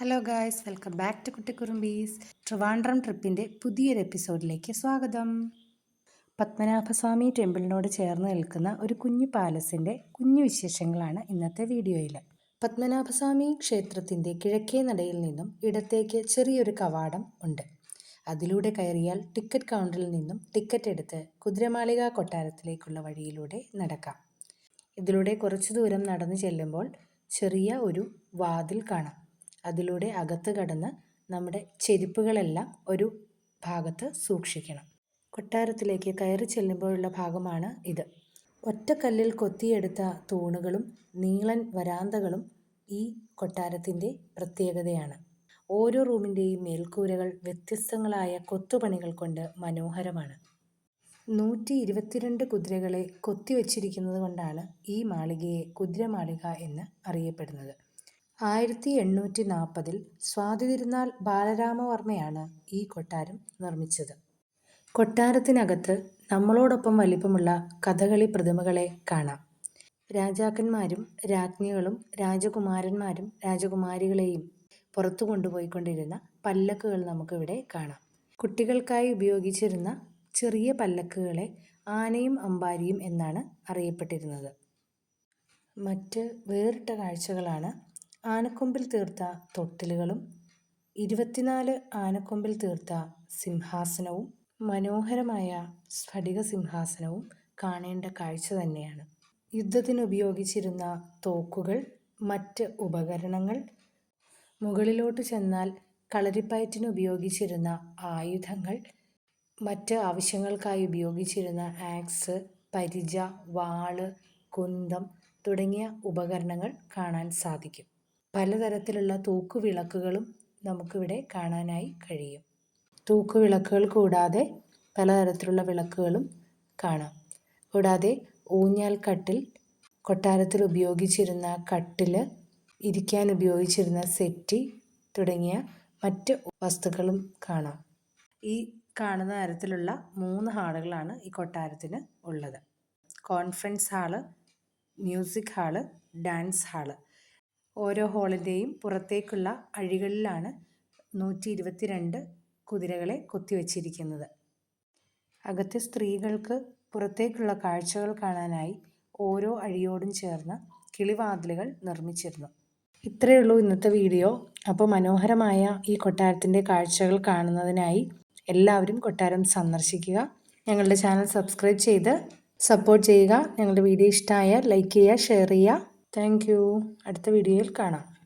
Hello guys welcome back to കുട്ടിക്കുറുമ്പീസ് Trivandrum ട്രിപ്പിന്റെ പുതിയൊരു എപ്പിസോഡിലേക്ക് സ്വാഗതം. പത്മനാഭസ്വാമി ടെമ്പിളിനോട് ചേർന്ന് നിൽക്കുന്ന ഒരു കുഞ്ഞു പാലസിന്റെ കുഞ്ഞു വിശേഷങ്ങളാണ് ഇന്നത്തെ വീഡിയോയിൽ പത്മനാഭസ്വാമി ക്ഷേത്രത്തിന്റെ കിഴക്കേ നടയിൽ നിന്നും ഇടത്തേക്ക് ചെറിയൊരു കവാടം ഉണ്ട്. അതിലൂടെ കയറിയാൽ ടിക്കറ്റ് കൗണ്ടറിൽ നിന്നും ടിക്കറ്റ് എടുത്ത് കുതിരമാളിക കൊട്ടാരത്തിലേക്കുള്ള വഴിയിലൂടെ നടക്കാം. ഇതിലൂടെ കുറച്ചു ദൂരം നടന്നു ചെല്ലുമ്പോൾ ചെറിയ ഒരു വാതിൽ കാണാം. അതിലൂടെ അകത്ത് കടന്ന് നമ്മുടെ ചെരുപ്പുകളെല്ലാം ഒരു ഭാഗത്ത് സൂക്ഷിക്കണം. കൊട്ടാരത്തിലേക്ക് കയറി ചെല്ലുമ്പോഴുള്ള ഭാഗമാണ് ഇത്. ഒറ്റക്കല്ലിൽ കൊത്തിയെടുത്ത തൂണുകളും നീളൻ വരാന്തകളും ഈ കൊട്ടാരത്തിന്റെ പ്രത്യേകതയാണ്. ഓരോ റൂമിന്റെയും മേൽക്കൂരകൾ വ്യത്യസ്തങ്ങളായ കൊത്തുപണികൾ കൊണ്ട് മനോഹരമാണ്. നൂറ്റി ഇരുപത്തിരണ്ട് കുതിരകളെ കൊത്തിവെച്ചിരിക്കുന്നത് കൊണ്ടാണ് ഈ മാളികയെ കുതിരമാളിക എന്ന് അറിയപ്പെടുന്നത്. ആയിരത്തി എണ്ണൂറ്റി നാൽപ്പതിൽ സ്വാതി തിരുനാൾ ബാലരാമവർമ്മയാണ് ഈ കൊട്ടാരം നിർമ്മിച്ചത്. കൊട്ടാരത്തിനകത്ത് നമ്മളോടൊപ്പം വലിപ്പമുള്ള കഥകളി പ്രതിമകളെ കാണാം. രാജാക്കന്മാരും രാജ്ഞികളും രാജകുമാരന്മാരും രാജകുമാരികളെയും പുറത്തു കൊണ്ടുപോയിക്കൊണ്ടിരുന്ന പല്ലക്കുകൾ നമുക്കിവിടെ കാണാം. കുട്ടികൾക്കായി ഉപയോഗിച്ചിരുന്ന ചെറിയ പല്ലക്കുകളെ ആനയും അമ്പാരിയും എന്നാണ് അറിയപ്പെട്ടിരുന്നത്. മറ്റ് വേറിട്ട കാഴ്ചകളാണ് ആനക്കൊമ്പിൽ തീർത്ത തൊട്ടിലുകളും ഇരുപത്തിനാല് ആനക്കൊമ്പിൽ തീർത്ത സിംഹാസനവും മനോഹരമായ സ്ഫടിക സിംഹാസനവും കാണേണ്ട കാഴ്ച തന്നെയാണ്. യുദ്ധത്തിന് ഉപയോഗിച്ചിരുന്ന തോക്കുകൾ മറ്റ് ഉപകരണങ്ങൾ മുകളിലോട്ട് ചെന്നാൽ കളരിപ്പയറ്റിന് ഉപയോഗിച്ചിരുന്ന ആയുധങ്ങൾ മറ്റ് ആവശ്യങ്ങൾക്കായി ഉപയോഗിച്ചിരുന്ന ആക്സ് പരിച വാൾ കുന്തം തുടങ്ങിയ ഉപകരണങ്ങൾ കാണാൻ സാധിക്കും. പലതരത്തിലുള്ള തൂക്കുവിളക്കുകളും നമുക്കിവിടെ കാണാനായി കഴിയും. തൂക്കുവിളക്കുകൾ കൂടാതെ പലതരത്തിലുള്ള വിളക്കുകളും കാണാം. കൂടാതെ ഊഞ്ഞാൽ കട്ടിൽ കൊട്ടാരത്തിൽ ഉപയോഗിച്ചിരുന്ന കട്ടിൽ ഇരിക്കാൻ ഉപയോഗിച്ചിരുന്ന സെറ്റി തുടങ്ങിയ മറ്റ് വസ്തുക്കളും കാണാം. ഈ കാണുന്ന തരത്തിലുള്ള മൂന്ന് ഹാളുകളാണ് ഈ കൊട്ടാരത്തിന് ഉള്ളത്. Conference hall music hall dance hall. ഓരോ ഹോളിന്റെയും പുറത്തേക്കുള്ള അഴികളിലാണ് നൂറ്റി ഇരുപത്തിരണ്ട് കുതിരകളെ കൊത്തിവച്ചിരിക്കുന്നത്. അകത്തെ സ്ത്രീകൾക്ക് പുറത്തേക്കുള്ള കാഴ്ചകൾ കാണാനായി ഓരോ അഴിയോടും ചേർന്ന് കിളിവാതിലുകൾ നിർമ്മിച്ചിരുന്നു. ഇത്രയേ ഉള്ളൂ ഇന്നത്തെ വീഡിയോ. അപ്പോൾ മനോഹരമായ ഈ കൊട്ടാരത്തിന്റെ കാഴ്ചകൾ കാണുന്നതിനായി എല്ലാവരും കൊട്ടാരം സന്ദർശിക്കുക. ഞങ്ങളുടെ ചാനൽ സബ്സ്ക്രൈബ് ചെയ്ത് സപ്പോർട്ട് ചെയ്യുക. ഞങ്ങളുടെ വീഡിയോ ഇഷ്ടമായാൽ ലൈക്ക് ചെയ്യുക ഷെയർ ചെയ്യുക. Thank you. അടുത്ത വീഡിയോയിൽ കാണാം.